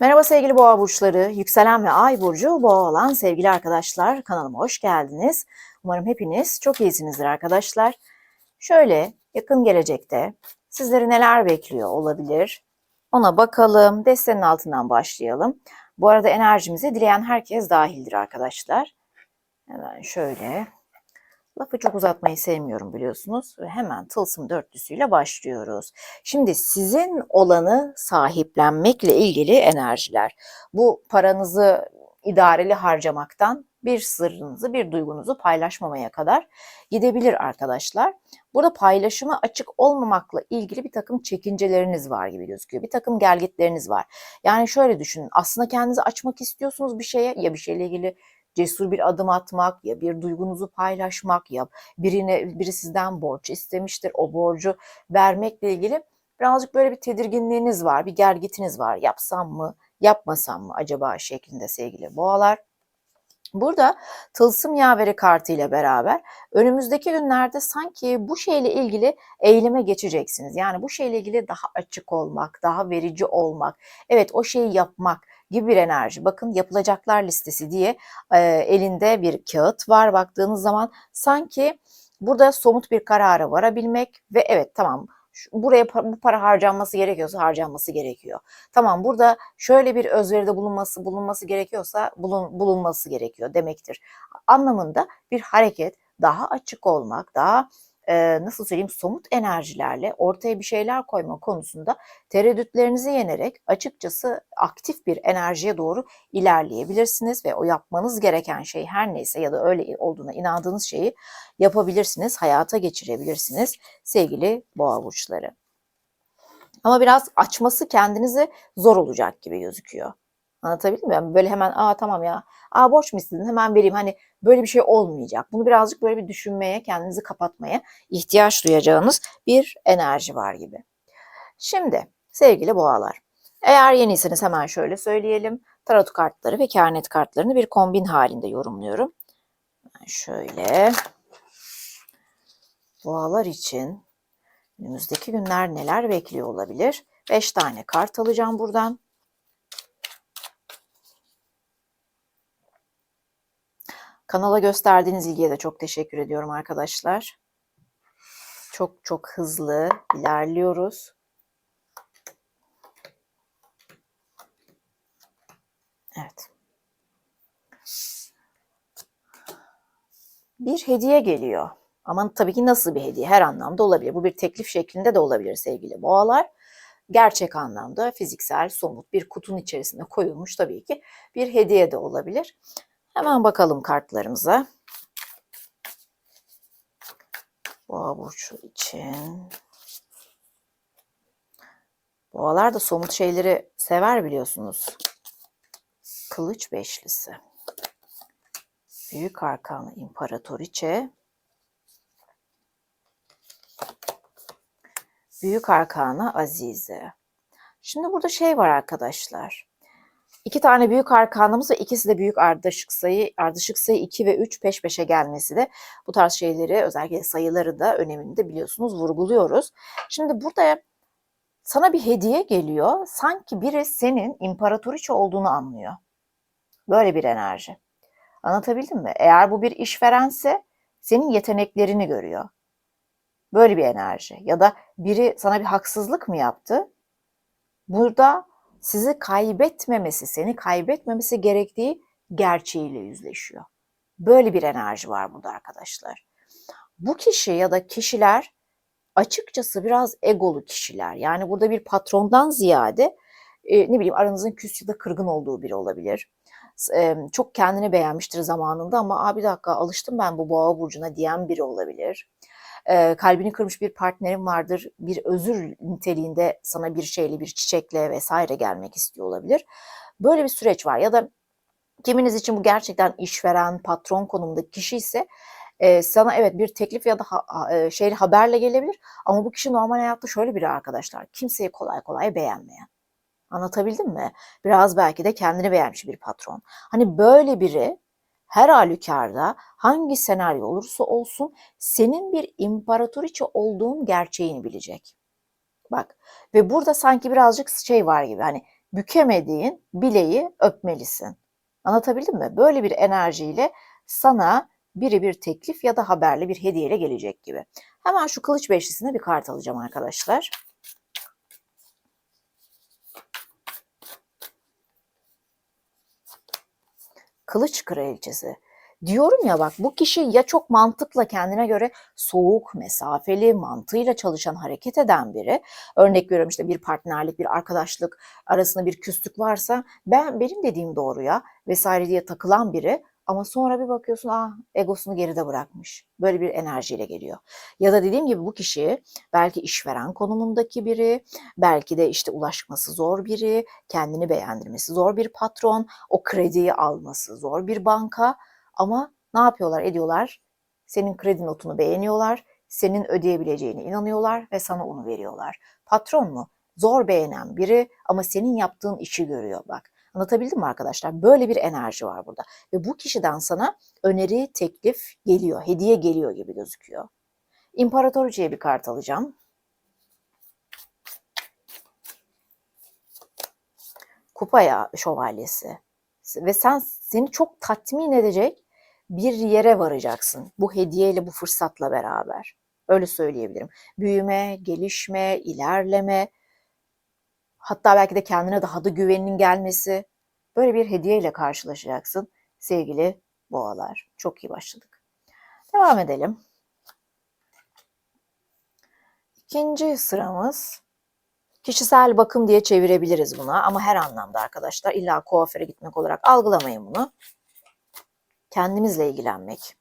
Merhaba sevgili boğa burçları, yükselen ve ay burcu boğa olan sevgili arkadaşlar kanalıma hoş geldiniz. Umarım hepiniz çok iyisinizdir arkadaşlar. Şöyle yakın gelecekte sizleri neler bekliyor olabilir? Ona bakalım. Destenin altından başlayalım. Bu arada enerjimizi dileyen herkes dahildir arkadaşlar. Hemen şöyle. Lafı çok uzatmayı sevmiyorum biliyorsunuz. Ve hemen tılsım dörtlüsüyle başlıyoruz. Şimdi sizin olanı sahiplenmekle ilgili enerjiler. Bu paranızı idareli harcamaktan bir sırrınızı, bir duygunuzu paylaşmamaya kadar gidebilir arkadaşlar. Burada paylaşıma açık olmamakla ilgili bir takım çekinceleriniz var gibi gözüküyor. Bir takım gelgitleriniz var. Yani şöyle düşünün. Aslında kendinizi açmak istiyorsunuz bir şeye ya bir şeyle ilgili cesur bir adım atmak ya bir duygunuzu paylaşmak ya birine biri sizden borç istemiştir o borcu vermekle ilgili birazcık böyle bir tedirginliğiniz var, bir gergitiniz var. Yapsam mı, yapmasam mı acaba şeklinde sevgili boğalar. Burada tılsım yaveri kartı ile beraber önümüzdeki günlerde sanki bu şeyle ilgili eyleme geçeceksiniz. Yani bu şeyle ilgili daha açık olmak, daha verici olmak, evet o şeyi yapmak gibi bir enerji. Bakın yapılacaklar listesi diye e, elinde bir kağıt var baktığınız zaman sanki burada somut bir karara varabilmek ve evet tamam buraya bu para harcanması gerekiyorsa harcanması gerekiyor. Tamam burada şöyle bir özveride bulunması bulunması gerekiyorsa bulun, bulunması gerekiyor demektir. Anlamında bir hareket daha açık olmak, daha e, nasıl söyleyeyim somut enerjilerle ortaya bir şeyler koyma konusunda tereddütlerinizi yenerek açıkçası aktif bir enerjiye doğru ilerleyebilirsiniz ve o yapmanız gereken şey her neyse ya da öyle olduğuna inandığınız şeyi yapabilirsiniz, hayata geçirebilirsiniz sevgili boğa burçları. Ama biraz açması kendinize zor olacak gibi gözüküyor. Anlatabildim mi? Yani böyle hemen aa tamam ya aa borç mu istedin hemen vereyim hani böyle bir şey olmayacak. Bunu birazcık böyle bir düşünmeye kendinizi kapatmaya ihtiyaç duyacağınız bir enerji var gibi. Şimdi sevgili boğalar eğer yeniyseniz hemen şöyle söyleyelim. Tarot kartları ve kehanet kartlarını bir kombin halinde yorumluyorum. Şöyle boğalar için önümüzdeki günler neler bekliyor olabilir? 5 tane kart alacağım buradan. Kanala gösterdiğiniz ilgiye de çok teşekkür ediyorum arkadaşlar. Çok çok hızlı ilerliyoruz. Evet. Bir hediye geliyor. Ama tabii ki nasıl bir hediye? Her anlamda olabilir. Bu bir teklif şeklinde de olabilir sevgili boğalar. Gerçek anlamda fiziksel, somut bir kutunun içerisine koyulmuş tabii ki bir hediye de olabilir. Hemen bakalım kartlarımıza. Boğa burcu için. Boğalar da somut şeyleri sever biliyorsunuz. Kılıç beşlisi. Büyük arkanı imparatoriçe. Büyük arkana azize. Şimdi burada şey var arkadaşlar. İki tane büyük arkanımız ve ikisi de büyük ardışık sayı, ardışık sayı 2 ve 3 peş peşe gelmesi de bu tarz şeyleri özellikle sayıları da önemini de biliyorsunuz vurguluyoruz. Şimdi burada sana bir hediye geliyor. Sanki biri senin imparatoriçe olduğunu anlıyor. Böyle bir enerji. Anlatabildim mi? Eğer bu bir işverense senin yeteneklerini görüyor. Böyle bir enerji. Ya da biri sana bir haksızlık mı yaptı? Burada sizi kaybetmemesi, seni kaybetmemesi gerektiği gerçeğiyle yüzleşiyor. Böyle bir enerji var burada arkadaşlar. Bu kişi ya da kişiler açıkçası biraz egolu kişiler. Yani burada bir patrondan ziyade e, ne bileyim aranızın küs ya da kırgın olduğu biri olabilir. E, çok kendini beğenmiştir zamanında ama abi dakika alıştım ben bu boğa burcuna diyen biri olabilir e, kalbini kırmış bir partnerin vardır. Bir özür niteliğinde sana bir şeyle, bir çiçekle vesaire gelmek istiyor olabilir. Böyle bir süreç var. Ya da kiminiz için bu gerçekten işveren, patron konumundaki kişi ise e, sana evet bir teklif ya da ha, e, şey haberle gelebilir. Ama bu kişi normal hayatta şöyle biri arkadaşlar. Kimseyi kolay kolay beğenmeyen. Anlatabildim mi? Biraz belki de kendini beğenmiş bir patron. Hani böyle biri her halükarda hangi senaryo olursa olsun senin bir imparatoriçe olduğun gerçeğini bilecek. Bak ve burada sanki birazcık şey var gibi hani bükemediğin bileği öpmelisin. Anlatabildim mi? Böyle bir enerjiyle sana biri bir teklif ya da haberli bir hediyeyle gelecek gibi. Hemen şu kılıç beşlisine bir kart alacağım arkadaşlar. Kılıç kraliçesi. Diyorum ya bak bu kişi ya çok mantıkla kendine göre soğuk, mesafeli, mantığıyla çalışan, hareket eden biri. Örnek veriyorum işte bir partnerlik, bir arkadaşlık arasında bir küslük varsa ben benim dediğim doğru ya vesaire diye takılan biri ama sonra bir bakıyorsun ah egosunu geride bırakmış. Böyle bir enerjiyle geliyor. Ya da dediğim gibi bu kişi belki işveren konumundaki biri, belki de işte ulaşması zor biri, kendini beğendirmesi zor bir patron, o krediyi alması zor bir banka ama ne yapıyorlar ediyorlar? Senin kredi notunu beğeniyorlar, senin ödeyebileceğine inanıyorlar ve sana onu veriyorlar. Patron mu? Zor beğenen biri ama senin yaptığın işi görüyor bak. Anlatabildim mi arkadaşlar? Böyle bir enerji var burada. Ve bu kişiden sana öneri, teklif geliyor, hediye geliyor gibi gözüküyor. İmparatoriçeye bir kart alacağım. Kupaya şövalyesi. Ve sen seni çok tatmin edecek bir yere varacaksın. Bu hediyeyle, bu fırsatla beraber. Öyle söyleyebilirim. Büyüme, gelişme, ilerleme, hatta belki de kendine daha da güveninin gelmesi. Böyle bir hediyeyle karşılaşacaksın sevgili boğalar. Çok iyi başladık. Devam edelim. İkinci sıramız kişisel bakım diye çevirebiliriz buna ama her anlamda arkadaşlar illa kuaföre gitmek olarak algılamayın bunu. Kendimizle ilgilenmek.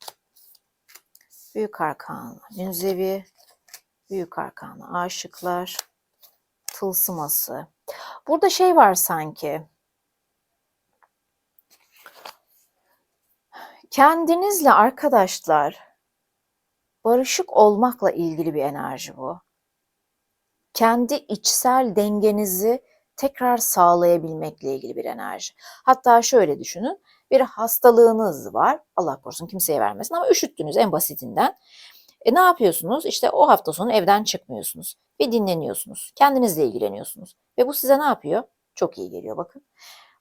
Büyük Arkan, Münzevi, Büyük Arkan, Aşıklar, Tılsıması. Burada şey var sanki. Kendinizle arkadaşlar barışık olmakla ilgili bir enerji bu. Kendi içsel dengenizi tekrar sağlayabilmekle ilgili bir enerji. Hatta şöyle düşünün. Bir hastalığınız var. Allah korusun kimseye vermesin ama üşüttünüz en basitinden. E ne yapıyorsunuz? İşte o hafta sonu evden çıkmıyorsunuz. Bir dinleniyorsunuz. Kendinizle ilgileniyorsunuz. Ve bu size ne yapıyor? Çok iyi geliyor bakın.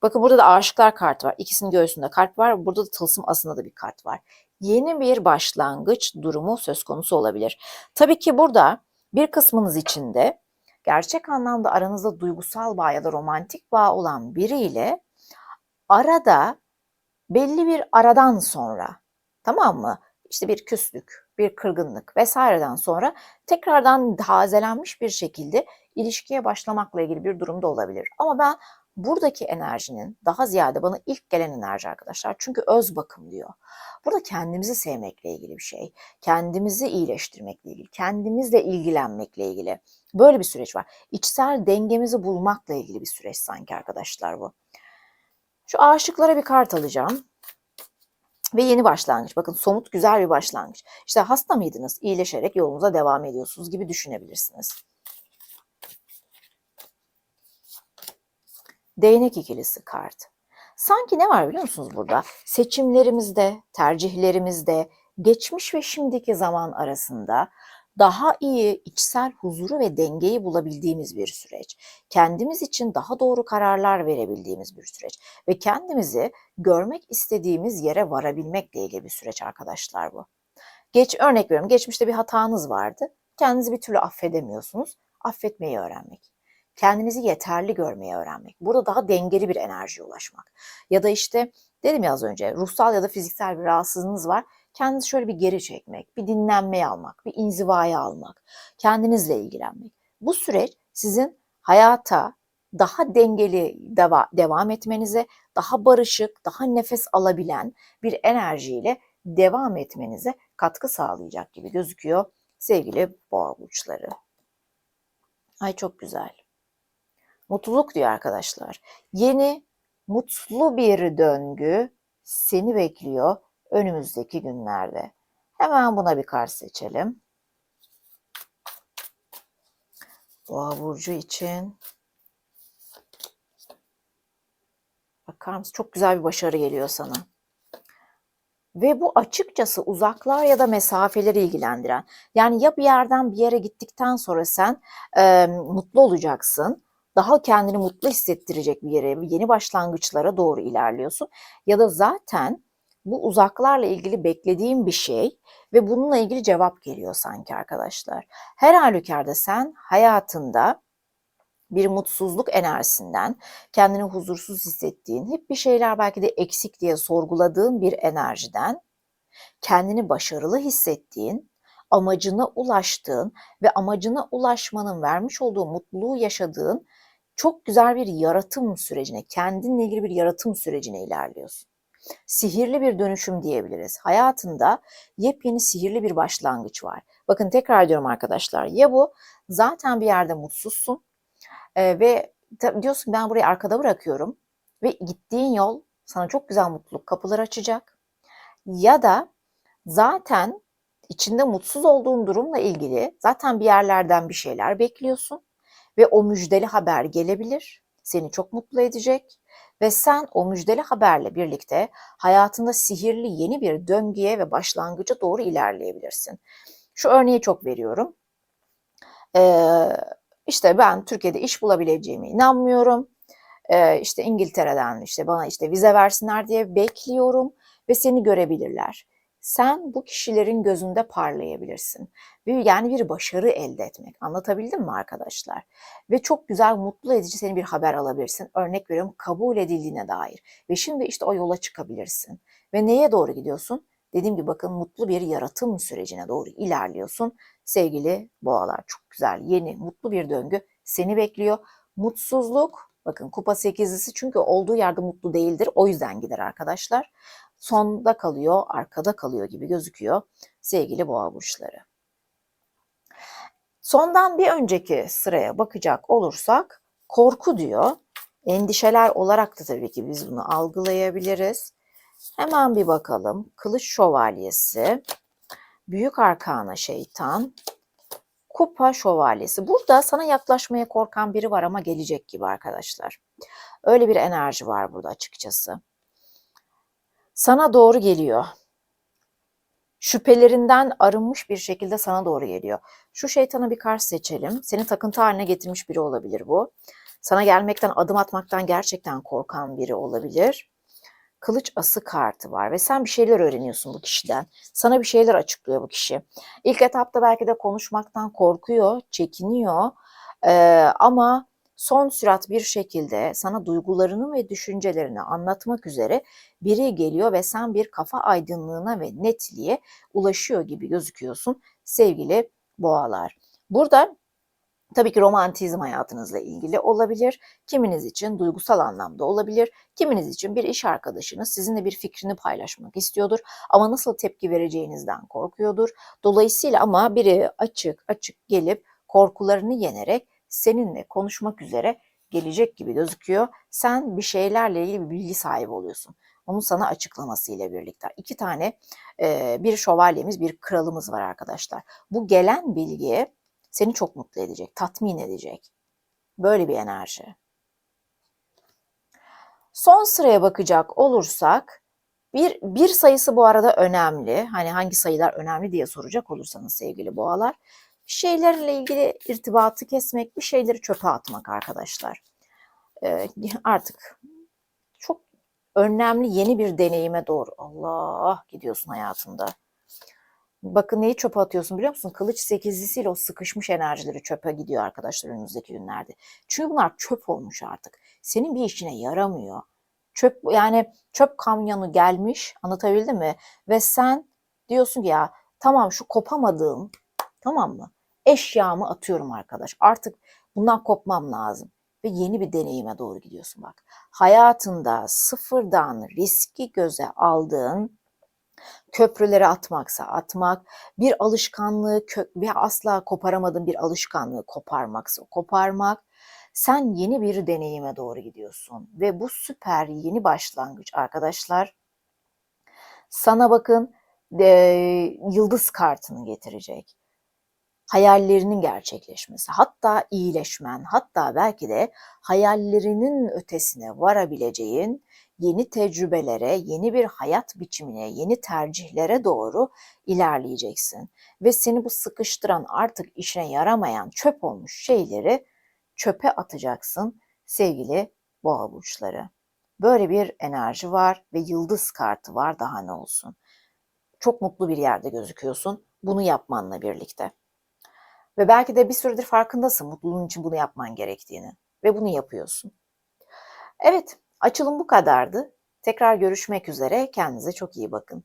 Bakın burada da aşıklar kartı var. İkisinin göğsünde kalp var. Burada da tılsım asında da bir kart var. Yeni bir başlangıç durumu söz konusu olabilir. Tabii ki burada bir kısmınız içinde gerçek anlamda aranızda duygusal bağ ya da romantik bağ olan biriyle arada belli bir aradan sonra tamam mı? İşte bir küslük, bir kırgınlık vesaireden sonra tekrardan tazelenmiş bir şekilde ilişkiye başlamakla ilgili bir durumda olabilir. Ama ben buradaki enerjinin daha ziyade bana ilk gelen enerji arkadaşlar. Çünkü öz bakım diyor. Burada kendimizi sevmekle ilgili bir şey. Kendimizi iyileştirmekle ilgili, kendimizle ilgilenmekle ilgili. Böyle bir süreç var. İçsel dengemizi bulmakla ilgili bir süreç sanki arkadaşlar bu. Şu aşıklara bir kart alacağım. Ve yeni başlangıç. Bakın somut güzel bir başlangıç. İşte hasta mıydınız? İyileşerek yolunuza devam ediyorsunuz gibi düşünebilirsiniz. Değnek ikilisi kart. Sanki ne var biliyor musunuz burada? Seçimlerimizde, tercihlerimizde, geçmiş ve şimdiki zaman arasında daha iyi içsel huzuru ve dengeyi bulabildiğimiz bir süreç. Kendimiz için daha doğru kararlar verebildiğimiz bir süreç ve kendimizi görmek istediğimiz yere varabilmekle ilgili bir süreç arkadaşlar bu. Geç örnek veriyorum. Geçmişte bir hatanız vardı. Kendinizi bir türlü affedemiyorsunuz. Affetmeyi öğrenmek. Kendinizi yeterli görmeyi öğrenmek. Burada daha dengeli bir enerjiye ulaşmak. Ya da işte dedim ya az önce ruhsal ya da fiziksel bir rahatsızlığınız var kendinizi şöyle bir geri çekmek, bir dinlenmeye almak, bir inzivaya almak, kendinizle ilgilenmek. Bu süreç sizin hayata daha dengeli deva devam etmenize, daha barışık, daha nefes alabilen bir enerjiyle devam etmenize katkı sağlayacak gibi gözüküyor sevgili boğa burçları. Ay çok güzel. Mutluluk diyor arkadaşlar. Yeni mutlu bir döngü seni bekliyor önümüzdeki günlerde. Hemen buna bir kart seçelim. Boğa burcu için bakar mısın? Çok güzel bir başarı geliyor sana. Ve bu açıkçası uzaklar ya da mesafeleri ilgilendiren. Yani ya bir yerden bir yere gittikten sonra sen e, mutlu olacaksın daha kendini mutlu hissettirecek bir yere, yeni başlangıçlara doğru ilerliyorsun. Ya da zaten bu uzaklarla ilgili beklediğin bir şey ve bununla ilgili cevap geliyor sanki arkadaşlar. Her halükarda sen hayatında bir mutsuzluk enerjisinden, kendini huzursuz hissettiğin, hep bir şeyler belki de eksik diye sorguladığın bir enerjiden, kendini başarılı hissettiğin, amacına ulaştığın ve amacına ulaşmanın vermiş olduğu mutluluğu yaşadığın çok güzel bir yaratım sürecine, kendinle ilgili bir yaratım sürecine ilerliyorsun. Sihirli bir dönüşüm diyebiliriz. Hayatında yepyeni sihirli bir başlangıç var. Bakın tekrar diyorum arkadaşlar. Ya bu zaten bir yerde mutsuzsun e, ve diyorsun ben burayı arkada bırakıyorum ve gittiğin yol sana çok güzel mutluluk kapıları açacak. Ya da zaten içinde mutsuz olduğun durumla ilgili zaten bir yerlerden bir şeyler bekliyorsun ve o müjdeli haber gelebilir. Seni çok mutlu edecek ve sen o müjdeli haberle birlikte hayatında sihirli yeni bir döngüye ve başlangıca doğru ilerleyebilirsin. Şu örneği çok veriyorum. Ee, işte ben Türkiye'de iş bulabileceğime inanmıyorum. Ee, işte İngiltere'den işte bana işte vize versinler diye bekliyorum ve seni görebilirler sen bu kişilerin gözünde parlayabilirsin. Yani bir başarı elde etmek. Anlatabildim mi arkadaşlar? Ve çok güzel, mutlu edici seni bir haber alabilirsin. Örnek veriyorum kabul edildiğine dair. Ve şimdi işte o yola çıkabilirsin. Ve neye doğru gidiyorsun? Dediğim gibi bakın mutlu bir yaratım sürecine doğru ilerliyorsun. Sevgili boğalar çok güzel, yeni, mutlu bir döngü seni bekliyor. Mutsuzluk, bakın kupa sekizlisi çünkü olduğu yerde mutlu değildir. O yüzden gider arkadaşlar sonda kalıyor, arkada kalıyor gibi gözüküyor sevgili boğa burçları. Sondan bir önceki sıraya bakacak olursak korku diyor. Endişeler olarak da tabii ki biz bunu algılayabiliriz. Hemen bir bakalım. Kılıç şövalyesi, büyük arkana şeytan, kupa şövalyesi. Burada sana yaklaşmaya korkan biri var ama gelecek gibi arkadaşlar. Öyle bir enerji var burada açıkçası sana doğru geliyor. Şüphelerinden arınmış bir şekilde sana doğru geliyor. Şu şeytana bir kart seçelim. Seni takıntı haline getirmiş biri olabilir bu. Sana gelmekten, adım atmaktan gerçekten korkan biri olabilir. Kılıç ası kartı var ve sen bir şeyler öğreniyorsun bu kişiden. Sana bir şeyler açıklıyor bu kişi. İlk etapta belki de konuşmaktan korkuyor, çekiniyor. Ee, ama son sürat bir şekilde sana duygularını ve düşüncelerini anlatmak üzere biri geliyor ve sen bir kafa aydınlığına ve netliğe ulaşıyor gibi gözüküyorsun sevgili boğalar. Burada Tabii ki romantizm hayatınızla ilgili olabilir. Kiminiz için duygusal anlamda olabilir. Kiminiz için bir iş arkadaşınız sizinle bir fikrini paylaşmak istiyordur ama nasıl tepki vereceğinizden korkuyordur. Dolayısıyla ama biri açık açık gelip korkularını yenerek seninle konuşmak üzere gelecek gibi gözüküyor. Sen bir şeylerle ilgili bir bilgi sahibi oluyorsun. Onun sana açıklamasıyla birlikte. iki tane e, bir şövalyemiz, bir kralımız var arkadaşlar. Bu gelen bilgi seni çok mutlu edecek, tatmin edecek. Böyle bir enerji. Son sıraya bakacak olursak bir, bir sayısı bu arada önemli. Hani hangi sayılar önemli diye soracak olursanız sevgili boğalar bir şeylerle ilgili irtibatı kesmek, bir şeyleri çöpe atmak arkadaşlar. Ee, artık çok önemli yeni bir deneyime doğru Allah gidiyorsun hayatında. Bakın neyi çöpe atıyorsun biliyor musun? Kılıç sekizlisiyle o sıkışmış enerjileri çöpe gidiyor arkadaşlar önümüzdeki günlerde. Çünkü bunlar çöp olmuş artık. Senin bir işine yaramıyor. Çöp yani çöp kamyonu gelmiş anlatabildim mi? Ve sen diyorsun ki ya tamam şu kopamadığım tamam mı? Eşyamı atıyorum arkadaş. Artık bundan kopmam lazım ve yeni bir deneyime doğru gidiyorsun bak. Hayatında sıfırdan riski göze aldığın köprüleri atmaksa atmak, bir alışkanlığı kök ve asla koparamadığın bir alışkanlığı koparmaksa koparmak. Sen yeni bir deneyime doğru gidiyorsun ve bu süper yeni başlangıç arkadaşlar sana bakın e, yıldız kartını getirecek hayallerinin gerçekleşmesi, hatta iyileşmen, hatta belki de hayallerinin ötesine varabileceğin yeni tecrübelere, yeni bir hayat biçimine, yeni tercihlere doğru ilerleyeceksin. Ve seni bu sıkıştıran artık işine yaramayan çöp olmuş şeyleri çöpe atacaksın sevgili boğa burçları. Böyle bir enerji var ve yıldız kartı var daha ne olsun. Çok mutlu bir yerde gözüküyorsun bunu yapmanla birlikte. Ve belki de bir süredir farkındasın mutluluğun için bunu yapman gerektiğini ve bunu yapıyorsun. Evet, açılım bu kadardı. Tekrar görüşmek üzere. Kendinize çok iyi bakın.